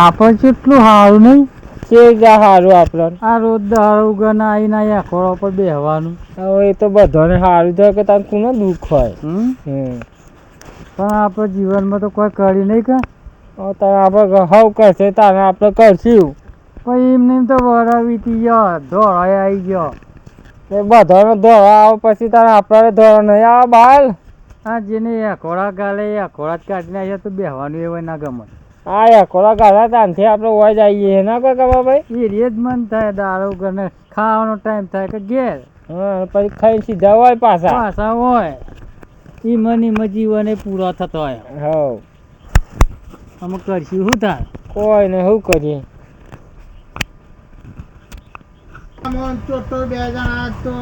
આપણે કેટલું સારું નહીં. જા સારું આપણે આ રોજ દારૂ ગના આવીને અહીંયા ખોળા પર બેહવાનું. હવે એ તો બધાને સારું થાય કે તારું કોને દુઃખ હોય? પણ આપણે જીવનમાં તો કોઈ કરી નહીં કે. તારે આપણે હવ કરશે તારે આપણે કરશું. પછી એમને એમ તો વરા વીતી ગયો ધોળાય આવી ગયો. એ બધાને ધોળા આવે પછી તારે આપણે ધોવા નહીં આવે બાલ. આ જેને એકોડા ગાલે એ એકોડા જ કાઢી નાખ્યા તો બેહવાનું એવું ના ગમે આ એકોડા ગાળા તાનથી આપણે હોય જઈએ. એના કોઈ કમા ભાઈ? એ જ મન થાય દારૂ ને ખાવાનો ટાઈમ થાય કે ઘેર. હા પછી ખાઈ સીધા હોય પાછા. પાછા હોય. એ મની મજીવને પૂરો થતો હોય. હોવ. અમે કરશું શું થાય? કોઈ ને શું કરીએ? ચોટો બે જણા તો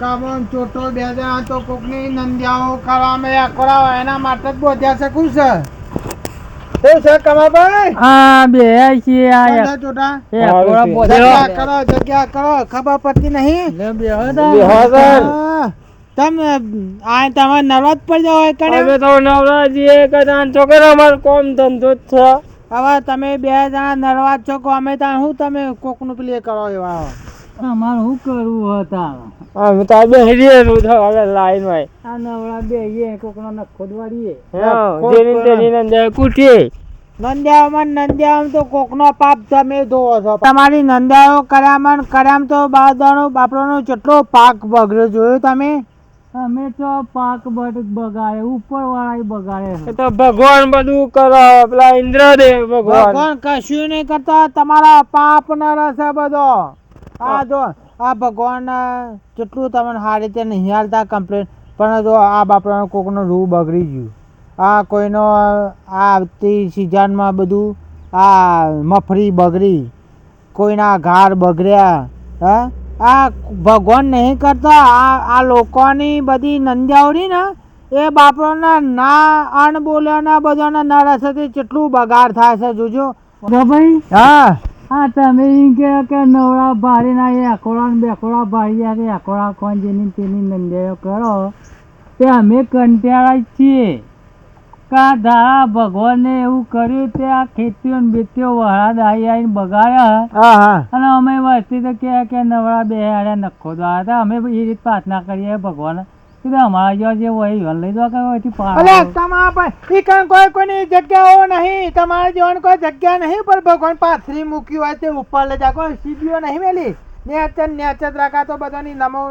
કામોન ચોટો બે જણા તો કોકની નંદિયાઓ કરવામાં આકોરા એના માટે જ બોધ્યા છે. ખુશ શું છે કમાભાઈ? આ બે છીએ આ ચોટા. ચોટા એકોડા છે. કરો જગ્યા કરો. ખબર પડતી નહીં? લે બેહો બેહો તા. સર. હા. તમે આ તમે નરવત પર જાવ હોય કણે? અમે તો નવરા છીએ કદાચ છોકરા અમારે કોમ ધંધો જ છે. હવે તમે બે જણા નરવાત છો કો અમે ત્યાં શું તમે કોકનું પેલી કરો એવા અમારે શું કરવું હતા અમે તો બે હરીએ નું તો હવે લાઈન હોય આ નવડા બેહીએ કોકનો નખો દવાડીએ હા, ખોટ જેની કરે. તેની નંદાએ કૂટીએ નંદ્યાઓમાં ને તો કોકનો પાપ તમે ધોવો છો. તમારી નંદ્યાઓ કર્યામાં ને તો બાદાનો બાપડોનો ચટલો પાક બગડ્યો જોયો તમે? અમે તો પાક બટ બગાડે ઉપર વાળા બગાડે તો ભગવાન બધું કરો પેલા ઇન્દ્રદેવ ભગવાન. ભગવાન કશું નહીં કરતા તમારા પાપ ના રસે બધો. આ જો આ ભગવાન કેટલું તમને સારી રીતે નહીં હાલતા કમ્પ્લેન પણ જો આ બાપરાનો કોકનો રૂ બગડી ગયું. આ કોઈનો આ આવતી સિઝનમાં બધું આ મફરી બગડી કોઈના ઘાર બગડ્યા હા? આ ભગવાન નહીં કરતા આ આ લોકોની બધી નંજાવડી ને એ બાપરોના ના અણ બોલ્યાના બધાના ના રસેથી કેટલું બગાડ થાય છે જોજો. ભાઈ હા. હા તમે કે કે નવડા ભારી ના એકોડા ને બેકોડા ભારી યાર એકોડા કોણ જેની તેની નંદાયો કરો તે અમે કંટાળા છીએ. કા ધારા ભગવાને એવું કર્યું તે આ ખેતીઓ ને બેતીઓ વહાદ આવી આવીને બગાડ્યા? અને અમે વસ્તી તો કે નવરા નવડા બે હાડ્યા નખો દ્વારા હતા અમે એ રીત પ્રાર્થના કરીએ ભગવાન. કીધું અમારા જેવા જે હોય એ લઈ દો કે અહીંથી અલે પાડ તમારા ઈ કાંઈ કોઈ કોઈની જગ્યાઓ નહીં. તમારા જેવાની કોઈ જગ્યા નહીં ભગવાન પાથરી મૂક્યું હોય તે ઉપર લઈ જા કોઈ સીડીઓ નહીં મેલી. નેચર નેચર રાખા તો બધાની નમો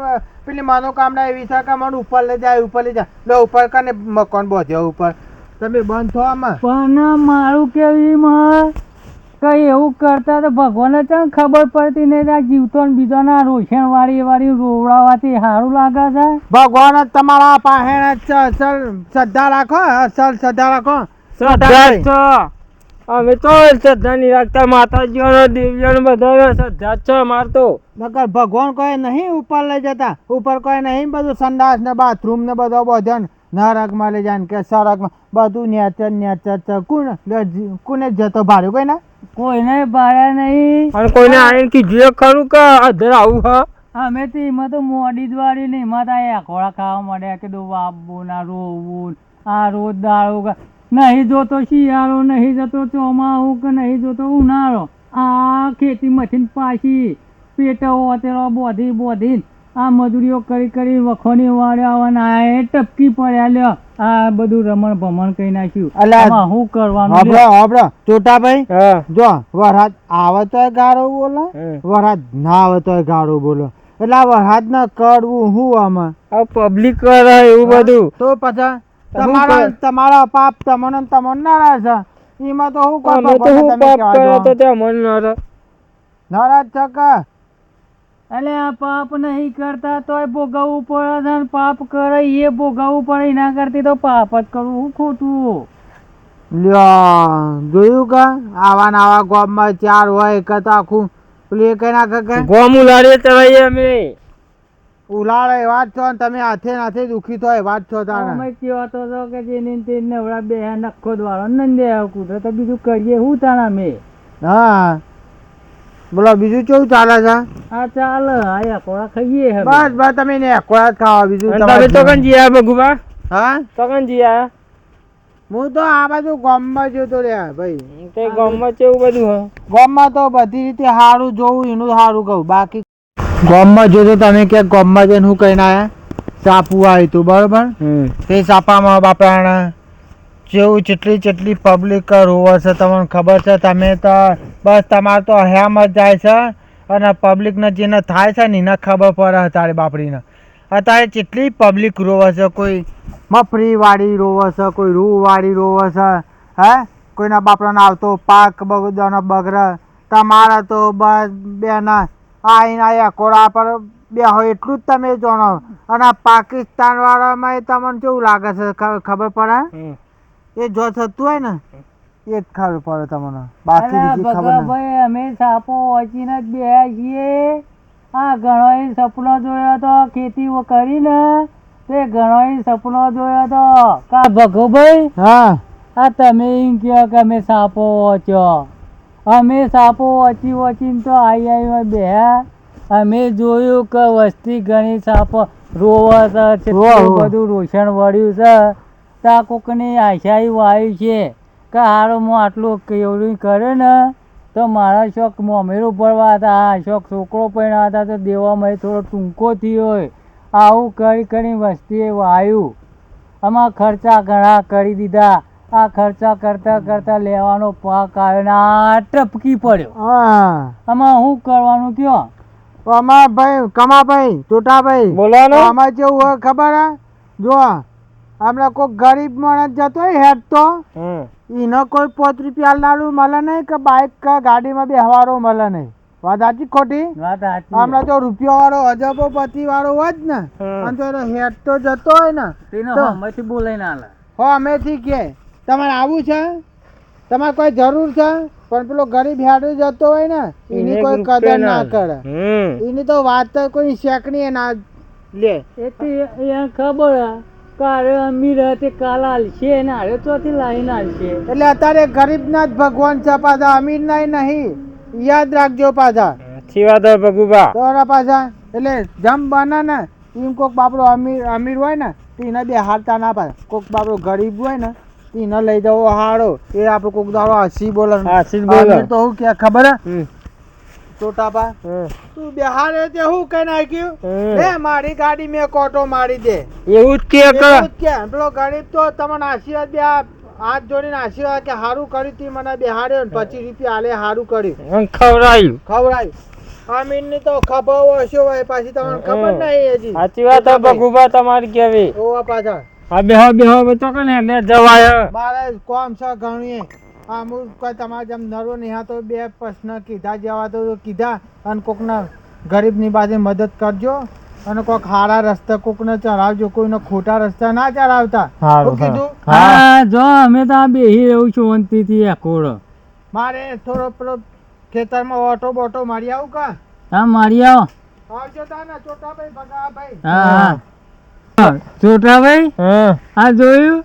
પેલી મનોકામના એવી છે કે મને ઉપર લઈ જાય ઉપર લઈ જાય. લો ઉપર કને મકાન બોધ્યો ઉપર. તમે બંધ થો આમાં. પણ મારું કેવી માં કઈ એવું કરતા તો ભગવાનને ચાલ ખબર પડતી નહીં આ જીવતો ને બીજાના રોશન વાળી વાળી રોવડાવાથી સારું લાગે છે? ભગવાન તમારા પાસે અસલ શ્રદ્ધા રાખો અસલ શ્રદ્ધા રાખો. શ્રદ્ધા અમે તો શ્રદ્ધા નહીં રાખતા માતાજીઓનો દેવીઓનો બધા શ્રદ્ધા છે અમાર નકર ભગવાન કોઈ નહીં ઉપર લઈ જતા. ઉપર કોઈ નહીં બધું સંડાસ ને બાથરૂમ ને બધો બધો નરકમાં લઈ જાય ને કે સરકમાં. બધું નેચર નેચર છે. કોણ કોને જતો ભાડ્યો કોઈ ના? કોઈને ભાડ્યા નહીં. અને કોઈને આવીને કીધું ખરું કે અધર આવું હા? અમે તો એમાં તો મોડી દ્વારી નહીં એમાં તો આ ખોળા ખાવા મળ્યા કે વાપવું ના રોવું આ રોજ દાળો નહીં જોતો શિયાળો નહીં જતો ચોમાસું કે નહીં જોતો ઉનાળો. આ ખેતી મશીન પાછી પેટો ઓતેલો બોધી બોધી આ મજૂરીઓ કરી કરી વખોની વાળ્યા એ ટપકી પડ્યા લ્યો. આ બધું રમણ ભમણ કરી નાખ્યું. આમાં શું કરવાનું આપડે? હોબળો ચોટાભાઈ જો વરસાદ આવે તોય ગારો બોલો. વરસાદ ના આવે તોય ગારો બોલો. એટલે આ વરસાદ ના કરવું હું આમાં પબ્લિક કરે એવું બધું. તો પછી તમારા તમારા પાપ તમને ને તમને નારાજ છે. એમાં તો શું કોઈ તો શું તમે પાપ કરે તો ત્યાં મન ન રહે. નારાજ છે કે એટલે આ પાપ નહીં કરતા તોય ભોગવવું પડે છે ને પાપ કરે એ ભોગવવું પડે એના કરતી તો પાપ જ કરવું ખોટું? લ્યો જોયું કે આવા આવા ગોમમાં ચાર હોય કે તો આખું પેલું એ કઈ નાખે કે ગોમ ઉલાડીએ ચલાવીએ અમે. ઉલાળે વાત છો ને તમે હાથે નાથે હાથે દુખી થાય વાત છો તારે અમે કહ્યો તો કે જેની તેને તે નવડા બે નખો દ્વારો નંદે કૂતરો તો બીજું કરીએ શું તાણા અમે? હા. બોલો બીજું કેવું ચાલે છે? આ ચાલે. આયા કોળા ખાઈએ હવે. બસ બસ તમે ને કોળા ખાવા બીજું તમે તો કન જીયા ભગુબા? હા? તો કન જીયા? હું તો આ બાજુ ગામમાં જોતો રે ભાઈ. તે ગામમાં કેવું બધું હે? ગામમાં તો બધી રીતે સારું જોવું એનું સારું કહું. બાકી ગામમાં જોજો તમે કે ગામમાં જઈને હું કહીને આયા? સાપુ આવ્યું હતું બરોબર તે સાપામાં બાપાના જેવું જેટલી જેટલી પબ્લિક રોવે છે, તમને ખબર છે, તમે તો બસ તમારે તો જ જાય છે. અને પબ્લિકને જેને થાય છે ને એને ખબર પડે અત્યારે બાપડીને. અત્યારે જેટલી પબ્લિક રોવે છે, કોઈ મફરીવાળી રોવે છે, કોઈ રૂવાળી રોવે છે, હે? કોઈના બાપડાને આવતો પાક બગદાનો બગડે તમારા તો બસ બેના આઈના કોળા પર બે હોય એટલું જ તમે જાણો. અને પાકિસ્તાન વાળામાં તમને કેવું લાગે છે ખબર પડે. એ જો થતું હોય ને એ જ ખાવું પડે તમને. બાકી અરે બીજી ખબર ના અમે સાપો વચીને જ બે છીએ. આ ઘણો સપનો જોયો તો ખેતી કરીને તે ઘણો સપનો જોયો તો. કા ભગોભાઈ હા. આ તમે એમ કહો કે અમે સાપો વચ્યો. અમે સાપો વચી વચીને તો આઈ આઈ બેહ્યા. અમે જોયું કે વસ્તી ઘણી સાપો રોવા છે. બધું રોશન વળ્યું છે. તા કોકની એવું વાયુ છે કે હારો હું આટલું કેવડું કરે ને તો મારા શોખ મોમેરું ભરવા હતા. આ શોખ છોકરો પડ્યા હતા તો દેવામાં થોડો ટૂંકો થયો હોય. આવું કરી કરી વસ્તીએ વાયું. આમાં ખર્ચા ઘણા કરી દીધા. આ ખર્ચા કરતા કરતા લેવાનો પાક આવ્યો ને આ ટપકી પડ્યો. હા. આમાં શું કરવાનું કયો? તો આમાં ભાઈ કમાભાઈ ચોટાભાઈ બોલાનો આમાં જેવું હોય ખબર હે? જો હમણાં કોઈ ગરીબ માણસ જતો હોય હેડ તો. એનો કોઈ પાંચ રૂપિયા લાડુ મળે નહીં કે બાઇક કે ગાડીમાં બેહવારો મળે નહીં. વાત સાચી ખોટી? હમણાં જો રૂપિયા વાળો અજબો પતિ વાળો હોય જ ને. અને એનો હેડ તો જતો હોય ને. તો- હમેથી બોલાઈને આલે. હો અમેથી કે તમારે આવું છે? તમારે કોઈ જરૂર છે? પણ પેલો ગરીબ હેડો જતો હોય ને એની કોઈ કદર ના ના કરે. એની તો વાત તો કોઈ શેકણી ના લે. એ તો ખબર હે અમીર તે કાલ હાલશે ને હારે ચોથી લાઈન હાલશે. એટલે અત્યારે ગરીબના જ ભગવાન છે પાછા અમીર ના નહીં. યાદ રાખજો પાછા. થીવા વાત હોય ભગુભા. તો પાછા એટલે જમ બના ને એમ કોક બાપડો અમીર અમીર હોય ને તો એને બે હારતા ના પાડે. કોક બાપડો ગરીબ હોય ને તીને એને લઈ જવો હારો. એ આપણે કોક દાડો હસી બોલે હસી બોલે. બોલો તો હું કે ખબર હે? હમ તું બિહારે તે હું કઈ નાખ્યું? હે. મારી ગાડી મેં કોટો મારી દે. એવું જ કે કે. પેલો ગરીબ તો તમને આશીર્વાદ બે હાથ જોડીને આશીર્વાદ કે સારું કર્યું તી મને બિહાર્યો ને પચીસ રૂપિયા આલે સારું કર્યું. ખવડાયું ખવડાયું. ખવડાયું. અમીરની તો ખબર હશે હોય પાછી તમને ખબર. નહીં હજી. સાચી વાત હોય તમારી કેવી? ઓવા પાછળ. હા બેહો બેહો બચો કે ને એટલે જવાય. મારે કોમ છે ઘણું આ હું તમારે જેમ નરો નિહાતો બે પ્રશ્ન કીધા જેવા તો કીધા અને કોકના ગરીબની પાસે મદદ કરજો અને કોઈક સારા રસ્તા કોકને ચડાવજો કોઈને ખોટા રસ્તા ના ચડાવતા. કીધું હા. જો અમે તો આ બેહી રહ્યું છું અંતિથી એકોડો મારે થોડો પેલો ખેતરમાં ઓટો બોટો મારી આવું કા? હા મારી આવો. આવજો ભાઈ ચોટાભાઈ ભગાભાઈ. હા હા. છોટાભાઈ હા. આ જોયું?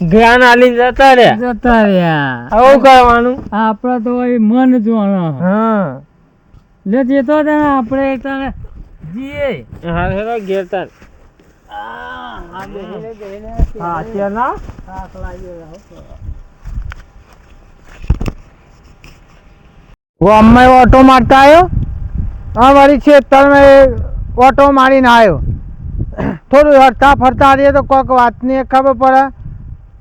જ્ઞાન આલી જતા રે જતા રહ્યા. આવું કરવાનું? આપણે તો એ મન જોવાનો. હા. લે જતો હતા ને આપણે તને જીએ. હા હેરો ઘેર તાર. હા. ગામમાં ઓટો મારતા આવ્યો? હા વળી ખેતરમાં ઓટો મારીને આવ્યો. થોડું હરતા ફરતા આવીએ તો કોઈક વાતની ખબર પડે.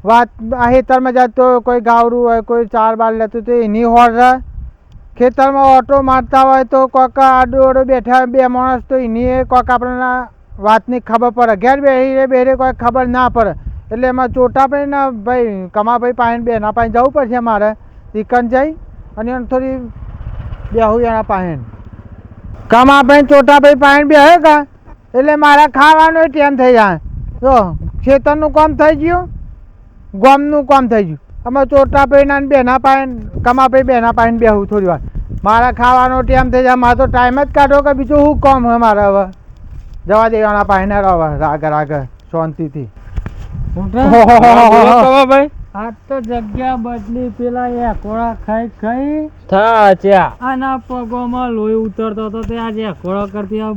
વાત આ ખેતરમાં જતો હોય, કોઈ ગાવડું હોય કોઈ ચાર બાર લેતું તો એની હોર રહે. ખેતરમાં ઓટો મારતા હોય તો કોઈક આડો આડો બેઠા બે માણસ તો એની કોઈક આપણને વાતની ખબર પડે. ઘેર બેહી બેરે કોઈ ખબર ના પડે. એટલે એમાં ચોટા ભાઈ ને ભાઈ કમાભાઈ પાસે બેના પાસે જવું પડશે મારે. ચિકન જઈ અને થોડી બેહું એના પાસે કમાભાઈ ચોટાભાઈ પાસે બેહે કા એટલે મારા ખાવાનું ટેમ થઈ જાય. જો ખેતરનું કામ થઈ ગયું? ગામનું કામ થઈ ગયું. અમે ચોટા પૈના બેના પાયે કમા પૈ બેના પાસે બેહું થોડી વાર. મારા ખાવાનો ટાઈમ થઈ જાય મારે તો ટાઈમ જ કાઢો કે બીજું શું કામ હે મારે હવે? જવા દેવાના પાસે રહો રાગ રાગ શાંતિથી. આ તો જગ્યા બદલી પેલા એકોડા ખાઈ ખાઈ થા ચા આના પગોમાં લોહી ઉતરતો તે આજે કરતી આ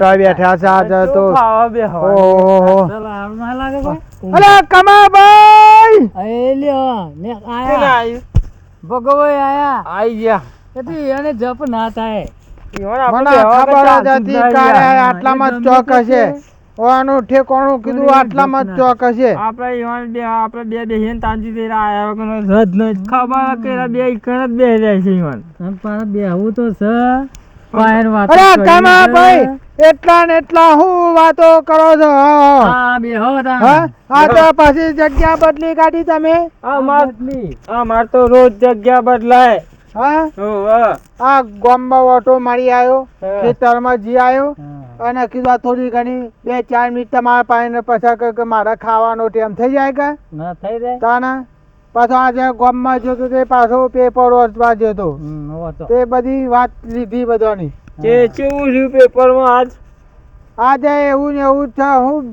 પર બેઠા છે આજે તો ખાવા બેહો ઓહો ચાલ, આવું ના લાગે કોઈ અરે કમાભાઈ! એ લ્યો ને કોને આયા? ભગવાઈ આયા. આઈ ગયા. એટલે એને જપ ના થાય. મને ખબર જ હતી આંસુ જ કાલે નહીં આટલામાં ચોક હશે. છે. ઓનું ઠેકોણું કીધું આટલામાં જ. ચોક હશે. આપણે ઈવન બે આપણે બે બેહીને તાંજી દઈને આયા વગરનો રદ ખબર કે બે ઈકણ જ બેહી જાય છે ઈવન બેહવું તો છે. વાતો અરે કામા ભાઈ એટલા ને એટલા હું વાતો કરો છો? હા, હા. હા હા? આ તો પછી જગ્યા બદલી કાઢી તમે. આ માર આ માર તો રોજ જગ્યા બદલાય. હા? હોવે. આ ગામમાં ઓટો મારી આવ્યો. ખેતરમાં જી આવ્યો અને કીધું થોડી ઘણી બે ચાર મિનિટ તમારા પાસે પછા કે- કે મારે ખાવાનો ટાઈમ થઈ જાય કે? ના થઈ જાય. તાના? પાછો આજે ગામમાં જતો તે પાછો પેપર વાંચવા જતો તો. બધી વાત લીધી બધાની. જે કેવું રહ્યું પેપરમાં આજ? આજે એવું ને એવું છે હું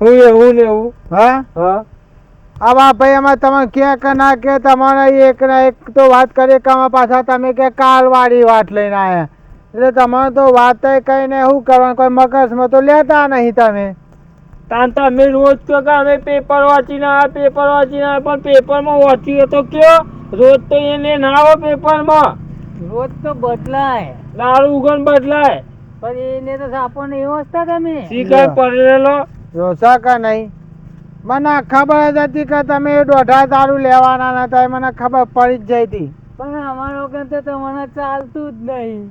હું એવું ને એવું હા? હા. આવા ભાઈ અમે તમે કે કે ના કે તમારે એક ના એક તો વાત કરીએ કે અમે પાછા તમે કે કાલવાળી વાત લઈને આયા. એટલે તમારે તો વાત કઈ ને શું કરવાનું? કોઈ મગજમાં તો લેતા નહીં તમે. તાન તો અમે રોજ કહો કે અમે પેપર વાંચીને આ પેપર વાંચીને આ પણ પેપરમાં વાંચીએ તો કયો? રોજ તો એને ના આવે પેપરમાં રોજ તો બદલાય. દારૂ ઉગન બદલાય. પણ એને તો આપણને એવો હતા તમે શીખર પડેલો. રોસા કે નહીં? મને ખબર જ હતી કે તમે દોઢા દારૂ લેવાના નતા એ મને ખબર પડી જ જઈ હતી પણ અમારો વખત તો તમને ચાલતું જ નહીં.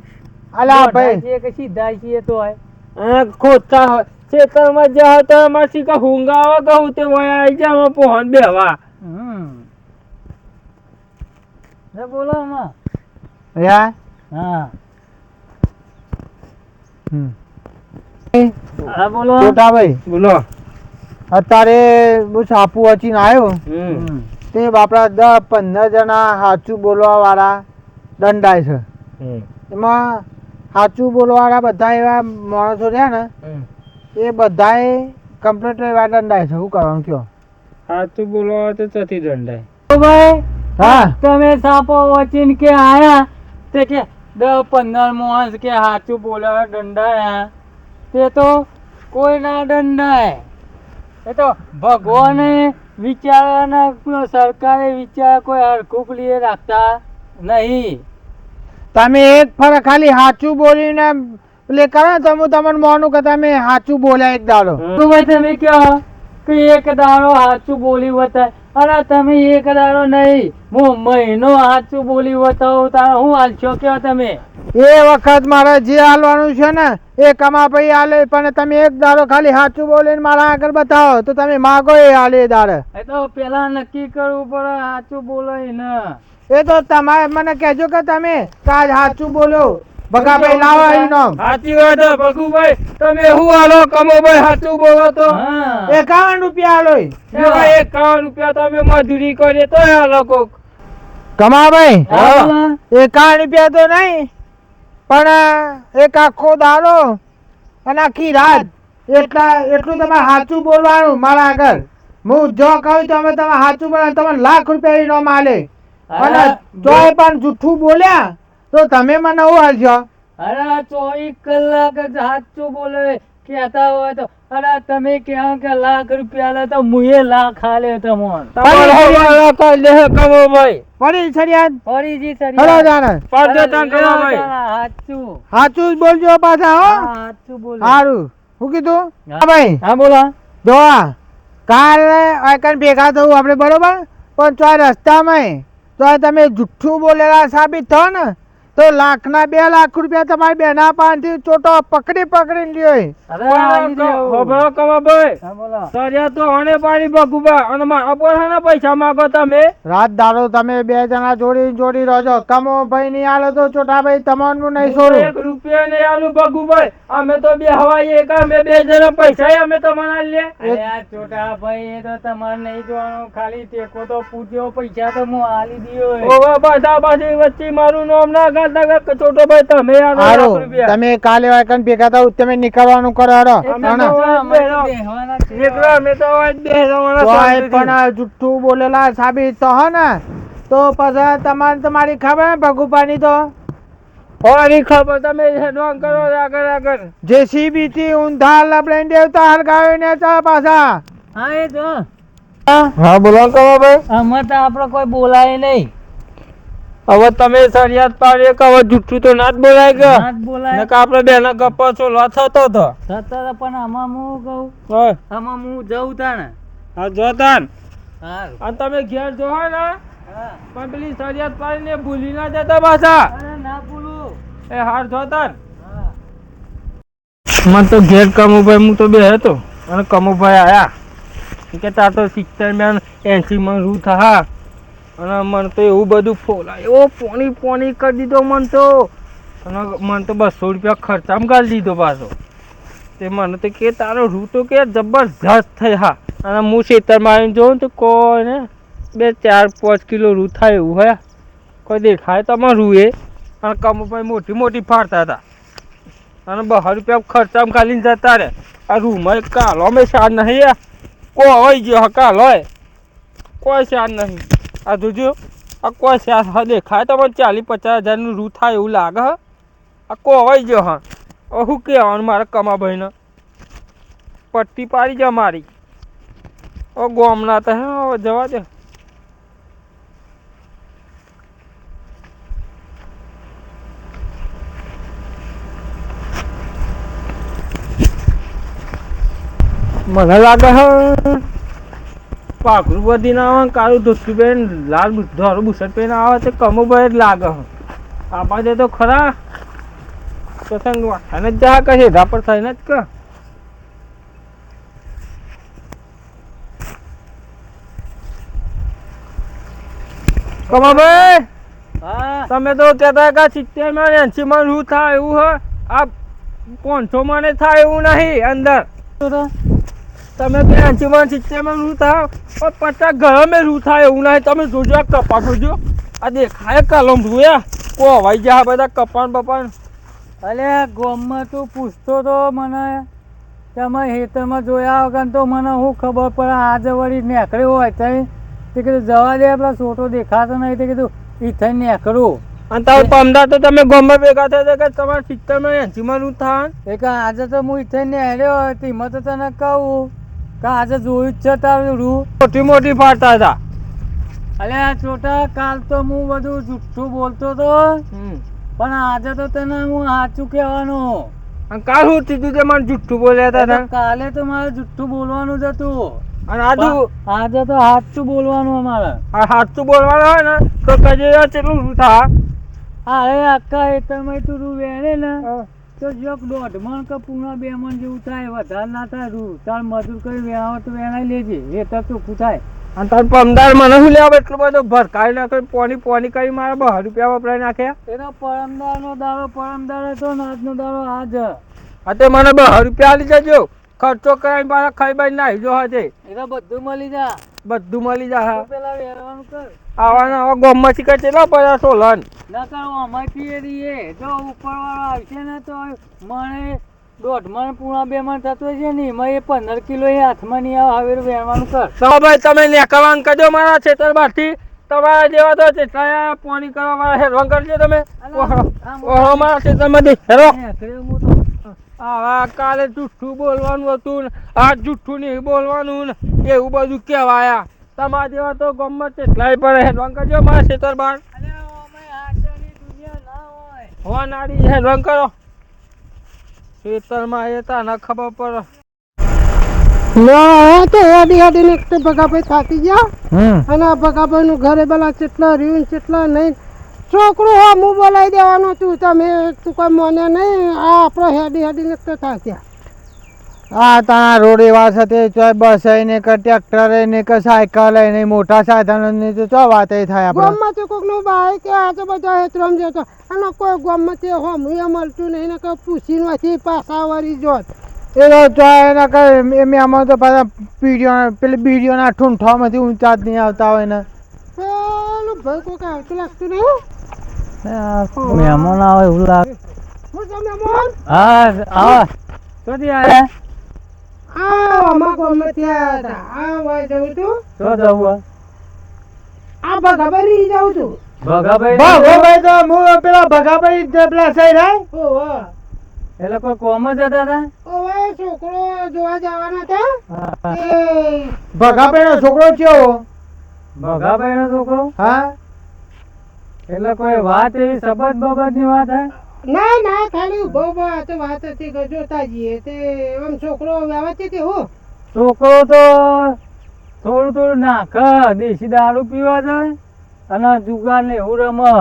અલા ભાઈ. સીધા છીએ તો આ ખોટા હોય. ખેતરમાં જ્યાં તો એમાં શીખા હુંગાવા કહું તે વયા આવી જાય એમાં પહોંચ બેવા હમ. ને બોલો આમાં. યા હા. હમ. હા બોલો. છોટા ભાઈ. બોલો. અત્યારે હું સાપુ વચીને આવ્યો. તે બાપડા દસ પંદર જણા સાચું બોલવા વાળા દંડાય છે. એમાં સાચું બોલવા વાળા બધા એવા માણસો રહ્યા ને હમ. એ બધાએ કમ્પ્લીટ દંડાય છે. શું કરવાનું કયો સાચું બોલવા તો ચોથી દંડાય. તો ભાઈ હા. તમે સાપો વચીને કે આયા? તે કે દસ પંદર માણસ કે સાચું બોલે દંડાયા તે તો કોઈ ના દંડાય. એ તો ભગવાને વિચારવાના સરકારે વિચાર કોઈ હરખું પેલી રાખતા નહીં. તમે એક ફરક ખાલી સાચું બોલીને પેલે કરો ને તો હું તમને માનું કે તમે સાચું બોલ્યા એક દાડો. તો ભાઈ તમે કહો કે એક દાડો સાચું બોલી બતાય અરે તમે એક દાડો નહીં. હું મહિનો સાચું બોલી વતાવું તારે હું હાલશો કયો તમે? એ વખત મારે જે હાલવાનું છે ને એ કમા પછી હાલે પણ તમે એક દાડો ખાલી સાચું બોલીને મારા આગળ બતાવો તો તમે માગો એ હાલે એ દાડે. એ તો પેલા નક્કી કરવું પડે સાચું બોલો ને. એ તો તમારે મને કહેજો કે તમે આજ સાચું બોલો. ભગાભાઈ લાવો આવી નામ સાચી વાત છે ભગુભાઈ. તમે હું આલો? કમો ભાઈ સાચું બોલો તો. એકાવન રૂપિયા આલો એકાવન રૂપિયા તમે મજૂરી કરીએ તો આ લોકો કમાભાઈ એકાવન રૂપિયા તો નહીં પણ એક આખો દાડો અને આખી રાત. એટલા એટલું તમારે સાચું બોલવાનું મારા આગળ. હું જો કહું તો અમે તમે સાચું બોલો તમે લાખ રૂપિયા ઇનામ આલે. અને જો તોય પણ જૂઠું બોલ્યા તો તમે મને હું હાલશો? અરે ચોવીસ કલાક જ સાચું બોલે કેતા હોય તો અરે તમે ક્યાં કે લાખ રૂપિયા લે તો મુએ લાખ હાલે તમોન. ભાઈ. પડી ફરિયાદ ફરીથી જી સરી પડજો તાન કમો ભાઈ. સાચું સાચું બોલજો પાછા હા, હો સાચું બોલ. સારું શું કીધું? હા. હા ભાઈ. હા બોલો. જો કાલે આઈકન ભેગા થવું આપણે બરોબર? પણ તો આ રસ્તામાં તો તમે જુઠ્ઠું બોલેલા સાબિત થો ને. તો લાખના બે લાખ રૂપિયા તમારી બેના પાનથી ચોટો પકડી પકડી લ્યો પૈસા માંગો તમે? રાત દાડો તમે બે જણા જોડી જોડી રહો કમો ભાઈ નહીં આલો તો ચોટા ભાઈ તમારું નહીં છોડું એક રૂપિયા નહીં આલું ભગુભાઈ. અમે તો બે હવાઈ એક અમે બે જણા પૈસા અમે તમારા લે. ચોટા ભાઈ એ તો તમારે નહીં જોવાનું. ખાલી ટેકો તો પૂછ્યો પૈસા તો હું આલી દીયો બધા બાજુ વચ્ચે મારું નામ ના ગાતા કે છોટો ભાઈ તમે કાલે ભેગા થાવ તમે નીકળવાનું કરો હરો. અમે. તો અમે તો. પણ જુઠ્ઠું બોલેલા સાબિત તો હો ને. તો પછી તમારે તમારી ખબર ને ભગુપાની તો? હોવાની ખબર તમે કરો આગળ આગળ. જેસીબી થી ઊંધા લબડાઈને દેવતા હરગાવીને ચા પાછા. હા એ જો હા? બોલો કરો ભાઈ આમાં તો આપણે કોઈ બોલાય નહીં. હવે તમે સરિયાદ પાડીએ કે હવે જુઠ્ઠું તો ના જ બોલાય કે. ના જ બોલાય. નકર આપણે બેના ગપ્પા ચોલવા થતો હતો છતાં પણ આમાં હું કહું? આમાં હું જઉં તાણે? હા જોતાન હારું. અને તમે ઘેર જો ને પણ પેલી સરિયાદ પાડીને ભૂલી ના જતા પાછા. અરે ના ભૂલું. એ હાર જોતાન હા. મને તો ઘેર કમુભાઈ હું તો બે હતો. અને કમુભાઈ આયા. કે તાર તો સિક્સર મેન એસી માં રૂ થા. અને મને તો એવું બધું ફોલા એવો પોણી પોણી કરી દીધો મને તો. અને મને તો બસો રૂપિયા ખર્ચામાં ગાળી દીધો પાછો. તે મને તો કે તારો રૂ તો કે જબરજસ્ત થઈ હા. અને હું ખેતરમાં આવીને જોઉં તો કોઈ ને બે, ચાર, પાંચ કિલો રૂ થાય એવું, હે. કોઈ દેખાય તમારું રૂ એ અને કમુભાઈ મોટી મોટી ફાડતા હતા. અને બહાર રૂપિયા ખર્ચામાં ખાલીને જતા રે આ રૂમાં કાલો અમે સાર નહીં કો હોય ગયો કાલો કોઈ સાર નહીં. આ જોજો, આ કોઈ હા દેખાય તો મને ચાલીસ પચાસ હજારનું રૂ થાય એવું લાગે હ. આ કોઈ જો હા. હવે શું કહેવાનું મારા કમાભાઈને પટ્ટી પાડી જા મારી. ઓ ગોમના તો હે, હવે જવા દે. મને લાગે હે બધી ના આવે કાળું ધોતું પહેન લાલ ધોરું બુશર્ટ પહેન આવે તે કમુભાઈ જ લાગે આપા દે તો ખરા. પ્રસંગ અને જ જા કહે ધાપર થઈને જ કે. કમાભાઈ તમે તો કહેતા કે સિત્તેરમાં એસી માં શું થાય એવું હોય આ પાંચસો માં થાય એવું નહીં અંદર. તમે તો એંસી માં સિત્તેરમાં શું થાય પણ પચાસ ગરમે રૂ થાય એવું નહીં તમે જોજો આ કપા જોજો. આ દેખાય કલમ રૂયા કો હવાઈ જાય બધા કપાન બપાન. અલે ગોમમાં તું પૂછતો તો મને. તમે હેતરમાં જોયા વગર તો મને શું ખબર પડે? આજે વળી નેકળી હોય તઈ તે કીધું જવા દે પેલા છોટો દેખાતો નહીં. તે કીધું ઈ થઈ નીકળું. અને તાર પમદા તો તમે ગમે ભેગા થયા કે તમારે સિત્તેરમાં એસીમાં રૂ થાય એ કે આજે તો હું ઈથે નીકળ્યો તેમાં તો તને કહું. આજે જોયું જ છે તારું મોટી મોટી ફાડતા હતા. અલે છોટા કાલ તો હું બધું જુઠ્ઠું બોલતો તો પણ આજે તો તને હું સાચું કહેવાનું. કાલ શું થયું તે મને જુઠ્ઠું બોલ્યા હતા કાલે તો મારે જુઠ્ઠું બોલવાનું જ હતું. અને આજુ આજે તો સાચું બોલવાનું અમારે. આ સાચું બોલવાનું હોય ને તો કજે કેટલું શું થાય અરે આખા ખેતરમાં તું રૂ વેણે ને. તો જોક દોઢ મણ કે પૂણા બે મણ જેવું થાય વધારે ના થાય રૂ તાર મજૂર કરી વેણાવો તો વેણાઈ લેજે એ તો ચોખ્ખું થાય અને તાર પમદાર મને શું લેવા એટલું બધું? ભરકાઈ નાખે પોની પોની કરી મારા બહુ રૂપિયા વપરાઈ નાખ્યા? એનો પરમદાર નો દાડો પરમદાર હતો ને આજનો દારો આજ. આ તે મને બહુ રૂપિયા આલી જજો ખર્ચો કરાવીને મારા ખાઈ બાઈ નાહી જો હજે એ તો બધું મળી જા. બધું મળી તું પેલા વેરવાનું કર. આવાના આવા ગોમમાં શીખે છે ના લન. સોલન ના કરો અમારથી એ રહીએ જો ઉપર વાળો આવશે ને તો મને દોઢ મણ પૂણા બે મણ થતું છે ને એમાં એ પંદર કિલો એ હાથમાં નહીં આવે હવે વહેવાનું કર. તો ભાઈ તમે નેકવાન કરજો મારા ખેતરમાંથી તમારા જેવા તો છે ત્યાં પાણી કરવા વાળા હેરવાન કરજો તમે. ઓહો મારા મારા ખેતરમાંથી હેરો આવા કાલે જુઠ્ઠું બોલવાનું હતું આ જુઠ્ઠું નહીં બોલવાનું ને એવું બધું કહેવાયા. તમારા જેવા તો ગમત એટલાય પડે હેડવાંગ કરજો મારા ખેતર બાર અરે ઓમે આટલી ના નાડી હેડવાન કરો. ખેતરમાં એ તાને ખબર પડે. ના તો હેડી હેડી ને એક તો ભગાભાઈ થાકી ગયા. અને આ ભગાભાઈ નું ઘરે પેલા કેટલા રહ્યું ને નહીં. છોકરું હો હું બોલાવી દેવાનું તું તમે તું કોઈ મને નહીં. આ આપણો હેડી હેડી ને થાક્યા. આ તાણા રોડ એવા છે તે બસ ને કે ટ્રેક્ટર ને કે સાયકલ ને મોટા સાધનો ને તો ચો વાત થાય આપણે? ગામમાં તો કોઈકનું બાઈક કે આ તો બધા હેતરમ જતો. અને કોઈ ગામમાં તે હોમ એ મળતું નહીં ને કે પૂછી નથી પાછા વળી જોત. એ તો ચો એના કે એમ આમાં તો પાછા પીડીઓ પેલી બીડીઓના ઠૂંઠામાંથી ઊંચા જ નહીં આવતા હોય ને. પેલું ભાઈ કોઈક આવતું લાગતું નહીં મહેમાન આવે એવું લાગે. હું હા ક્યાંથી આયા આ અમારા ગામમાં ત્યાં હતા આ વાય જવું તું તો જવું આ ભગાભાઈ જાઉં છું. ભગાભાઈ ભગાભાઈ તો હું પેલા ભગાભાઈ પેલા સહી રાય ઓહો એ લોકો કોમ જ હતા તા? ઓવે છોકરો જોવા જવાના હતા? ભગાભાઈ નો છોકરો કયો? ભગાભાઈ નો છોકરો? હા. એટલે કોઈ વાત એવી સબત બબતની વાત હે? ના ના ખાલી ઊભો ઊભો આ તો વાત હતી કે જોતા જઈએ તે આમ છોકરો વ્યવસ્થિત હું? છોકરો તો થોડું થોડું નાખ દેશી દારૂ પીવા જાય અને જુગાર ને એવું રમે.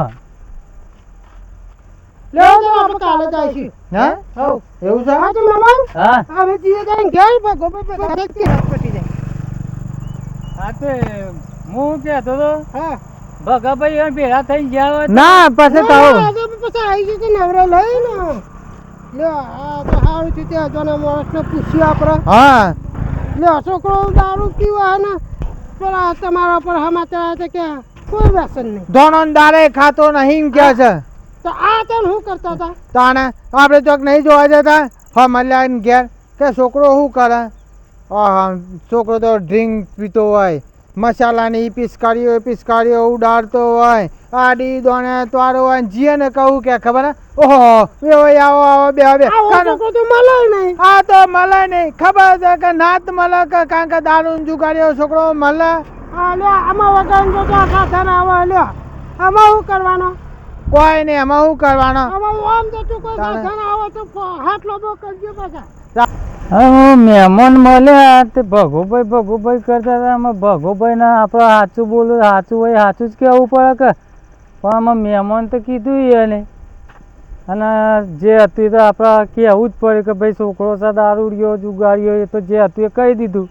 લેવો તો આપણે કાલે જ હા? હવ. એવું છે? હા તો મહેમાન હા. હવે જીએ જઈને ઘેર ભગો બધા જ હાથ પટી જાય. હા તે હું કહેતો તો હા. ભગાભાઈ એમ ભેગા થઈ ગયા હોય ના પછી કહો પછી આવી જશે લઈ લઈને? લ્યો આ તો સારું છે તે અજાના માણસને પૂછ્યું આપણે. હા. લ્યો છોકરો દારૂ પીવા ને પેલા તમારા પર સમાચાર હતા કે કોઈ વ્યસન નહીં. ધોનો ને ખાતો નહીં કે છે. તો આ તો શું કરતા હતા? તાણે આપણે ચોક નહીં જોવા જતા? હા મલ્યા ને ઘેર. કે છોકરો શું કરે? હા છોકરો તો ડ્રિંક પીતો હોય. મસાલાની પિચકારીઓ પિચકારીઓ ઉડાડતો હોય. આડી દોણે તારો અને ને જીએ ને કહું કે ખબર ઓહો બે આવો આવો બે બે. તો મળે નહીં. આ તો મળે નહીં. ખબર છે કે નાત મળે કે કારણ કે દારૂ જુગાડ્યો છોકરો મળે? આમાં વગર જો તો આખા આવે લ્યો. આમાં શું કરવાનો? કોઈ નહીં એમાં શું કરવાનો? આમાં કોઈ આવે તો હાથ લોબો કરજો પાછા. મહેમાન મળ્યા તે ભગુભાઈ ભગુભાઈ કરતા હતા. આમાં ભગુભાઈ ના આપણે સાચું બોલું સાચું હોય સાચું જ કહેવું પડે કે પણ આમાં મહેમાન તો કીધું એને. અને જે હતું એ તો આપણા કહેવું જ પડે કે ભાઈ છોકરો છે દારૂડિયો જુગાડ્યો એ તો જે હતું એ કહી દીધું.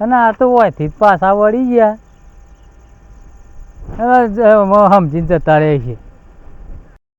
અને આ તો હોયથી જ પાછા વળી ગયા. સમજીને જતા રહે છે.